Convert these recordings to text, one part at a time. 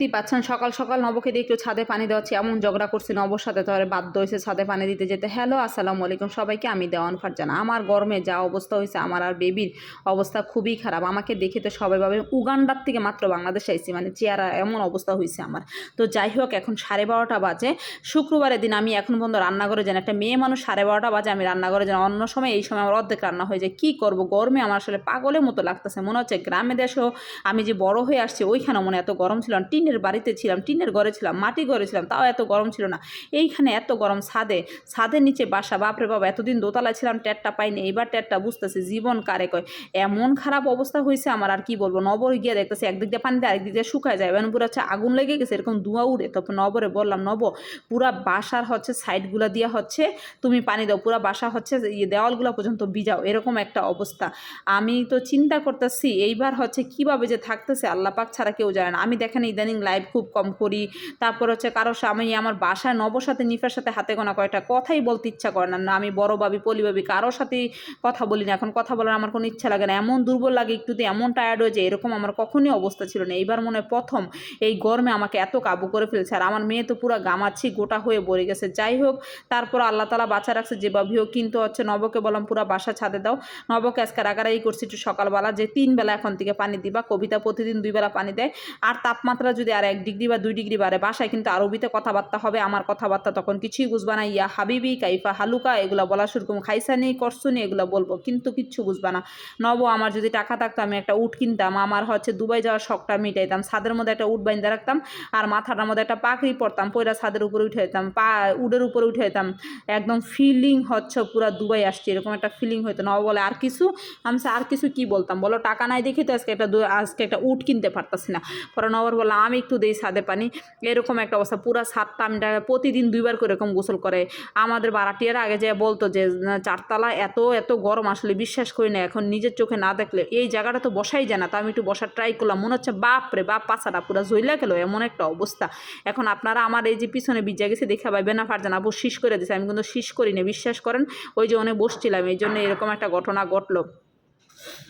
দেখতেই পাচ্ছেন। সকাল সকাল নবকে দিয়ে একটু ছাদে পানি দেওয়াচ্ছি এমন ঝগড়া করছে নবর সাথে তো বাধ্য হয়েছে ছাদে পানি দিতে যেতে। হ্যালো, আসসালামু আলাইকুম। সবাইকে আমি দেওয়ান ফারজানা। আমার গরমে যা অবস্থা হয়েছে, আমার আর বেবির অবস্থা খুবই খারাপ। আমাকে দেখে তো সবাই ভাবে উগান্ডার থেকে মাত্র বাংলাদেশে আইসি মানে চেহারা এমন অবস্থা হয়েছে আমার। তো যাই হোক, এখন সাড়ে বারোটা বাজে। শুক্রবারের দিন আমি এখন পর্যন্ত রান্নাঘরে যাই না। একটা মেয়ে মানুষ সাড়ে বারোটা বাজে আমি রান্নাঘরে যাই না। অন্য সময়, এই সময় আমার অর্ধেক রান্না হয়ে যায়। কী করব? গরমে আমার আসলে পাগলের মতো লাগতেছে। মনে হচ্ছে গ্রামে দেশেও আমি যে বড় হয়ে আসছি, ওইখানে মনে এত গরম ছিল না। টিনের বাড়িতে ছিলাম, টিনের ঘরে ছিলাম মাটি ঘরে ছিলাম, তাও এত গরম ছিল না। এইখানে এত গরম ছাদে, ছাদের নিচে বাসা, বাপরে বাবা, এতদিন দোতলা ছিলাম ট্যাটটা পাইনি এইবার ট্যাটটা বুঝতেছি জীবন কারে কয়। এমন খারাপ অবস্থা হয়েছে আমার, আর কি বলব, নবর গিয়ে দেখতেছি একদিক দিয়ে পানি দেয়, আরেকদিক দিয়ে শুকায় যায়। এমন পুরো হচ্ছে আগুন লেগে গেছে, এরকম ধোঁয়া উড়ে তারপর নবরে বললাম, নব, পুরা বাসার হচ্ছে সাইডগুলো দিয়ে হচ্ছে, তুমি পানি দাও, পুরা বাসা হচ্ছে ইয়ে দেওয়ালগুলো পর্যন্ত ভিজাও। এরকম একটা অবস্থা। আমি তো চিন্তা করতেছি, এইবার হচ্ছে কীভাবে যে থাকতেছে, আল্লাহ পাক ছাড়া কেউ জানে না। আমি দেখেন ইদানিং লাইভ খুব কম করি। তারপর হচ্ছে কারোর সাথে আমি আমার বাসায় নবর সাথে, নিফার সাথে হাতে গোনা কয়টা কথাই বলতে ইচ্ছা করে না। আমি বড় ভাবি, পলি ভাবি, কারোর সাথেই কথা বলি না। এখন কথা বলার আমার কোনো ইচ্ছা লাগে না। এমন দুর্বল লাগে একটুতে এমন টায়ার্ড হয়ে যায়, এরকম আমার কখনই অবস্থা ছিল না। এইবার মনে হয় প্রথম এই গরমে আমাকে এত কাবু করে ফেলছে। আর আমার মেয়ে তো পুরো গামাচ্ছি গোটা হয়ে পড়ে গেছে। যাই হোক, তারপর আল্লাহ তালা বাঁচা রাখছে যে যেভাবে হোক। কিন্তু হচ্ছে নবকে বললাম, পুরো বাসা ছাদে দাও। নবকে আজকে রাগারাগি করছি একটু সকালবেলা, যে তিন বেলা এখন থেকে পানি দিবা। কবিতা প্রতিদিন দুই বেলা পানি দেয়। আর তাপমাত্রা যদি আর এক ডিগ্রি বা দুই ডিগ্রি বাড়ে, বাসায় কিন্তু আরবিতে কথাবার্তা হবে, আমার কথাবার্তা তখন কিছুই বুঝবা না। ইয়া হাবিবি, কাইফা হালুকা, এগুলো বলা শুরু খাইসানি করছুনি এগুলো বলব, কিন্তু কিচ্ছু বুঝবা না। নব, আমার যদি টাকা থাকতো, আমি একটা উট কিনতাম। আমার হচ্ছে দুবাই যাওয়ার শখটা মিটাইতাম। ছাদের মধ্যে একটা উট বাইন্দা রাখতাম আর মাথাটার মধ্যে একটা পাকড়ি পরতাম পয়রা ছাদের উপরে উঠে যেতাম, পা, উডের উপরে উঠে যেতাম। একদম ফিলিং হচ্ছে পুরা দুবাই আসছে, এরকম একটা ফিলিং হতো নব বলে, আর কিছু? আমি আর কিছু কি বলতাম? বলো, টাকা নাই দেখি তো আজকে একটা আজকে একটা উট কিনতে পারতাছি না। পরে নবর বললাম আমি একটু দেই ছাদে পানি। এরকম একটা অবস্থা। পুরা ছাদটা আমি প্রতিদিন দুইবার করে এরকম গোসল করে। আমাদের বারাটিয়ারা আগে যে বলতো যে চারতলা এত এত গরম, আসলে বিশ্বাস করি না। এখন নিজের চোখে না দেখলে এই জায়গাটা তো বসাই যায় না। তো আমি একটু বসার ট্রাই করলাম। মনে হচ্ছে, বাপ রে বাপ, পাছাটা পুরো জ্বইলা গেল। এমন একটা অবস্থা। এখন আপনারা আমার এই যে পিছনে বিজা গেছে, দেখা পাইবে না পারছেন আবু শীষ করে দিছে। আমি কিন্তু শীষ করি না বিশ্বাস করেন? ওই যে অনেক বসছিলাম এই জন্য এরকম একটা ঘটনা ঘটলো।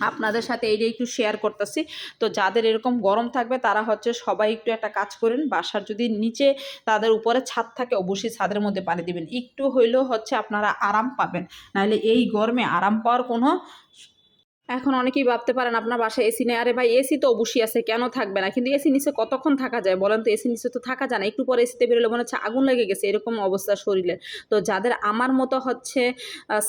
আপনাদের সাথে এইটা একটু শেয়ার করতেছি। তো যাদের এরকম গরম থাকবে, তারা হচ্ছে সবাই একটু একটা কাজ করেন, বাসার যদি নিচে তাদের উপরে ছাদ থাকে, অবশ্যই ছাদের মধ্যে পানি দিবেন। একটু হইলেও হচ্ছে আপনারা আরাম পাবেন। নাহলে এই গরমে আরাম পাওয়ার কোনো এখন অনেকেই ভাবতে পারেন আপনার বাসায় এসি নেই। আরে ভাই এসি তো অবশ্যই আছে, কেন থাকবে না? কিন্তু এসি নিচে কতক্ষণ থাকা যায় বলেন তো? এসি নিচে তো থাকা যায় না। একটু পরে এসিতে বেরোলে মনে হচ্ছে আগুন লেগে গেছে, এরকম অবস্থা শরীরের। তো যাদের আমার মতো হচ্ছে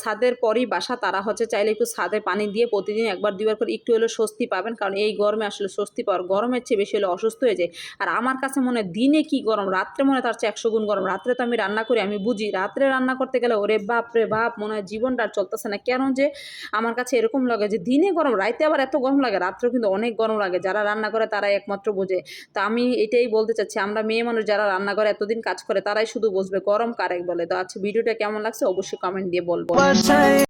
ছাদের পরই বাসা, তারা হচ্ছে চাইলে একটু ছাদে পানি দিয়ে প্রতিদিন একবার দুবার করে একটু হলেও স্বস্তি পাবেন। কারণ এই গরমে আসলে স্বস্তি পাওয়ার, গরমের চেয়ে বেশি হলে অসুস্থ হয়ে যায়। আর আমার কাছে মনে দিনে কি গরম? রাত্রে মনে তার চেয়ে একশো গুণ গরম। রাত্রে তো আমি রান্না করি, আমি বুঝি। রাত্রে রান্না করতে গেলে ওরে বাপ রে বাপ, মনে হয় জীবনটা আর চলতেছে না। কেন যে আমার কাছে এরকম লাগে যে দিনে গরম, রাইতে আবার এত গরম লাগে, রাত্রেও কিন্তু অনেক গরম লাগে, যারা রান্না করে তারাই একমাত্র বোঝে। তো আমি এটাই বলতে চাচ্ছি, আমরা মেয়ে মানুষ যারা রান্না করে, এতদিন কাজ করে, তারাই শুধু বসবে গরম কারেক বলে। তো আচ্ছা ভিডিওটা কেমন লাগছে? অবশ্যই কমেন্ট দিয়ে বলব।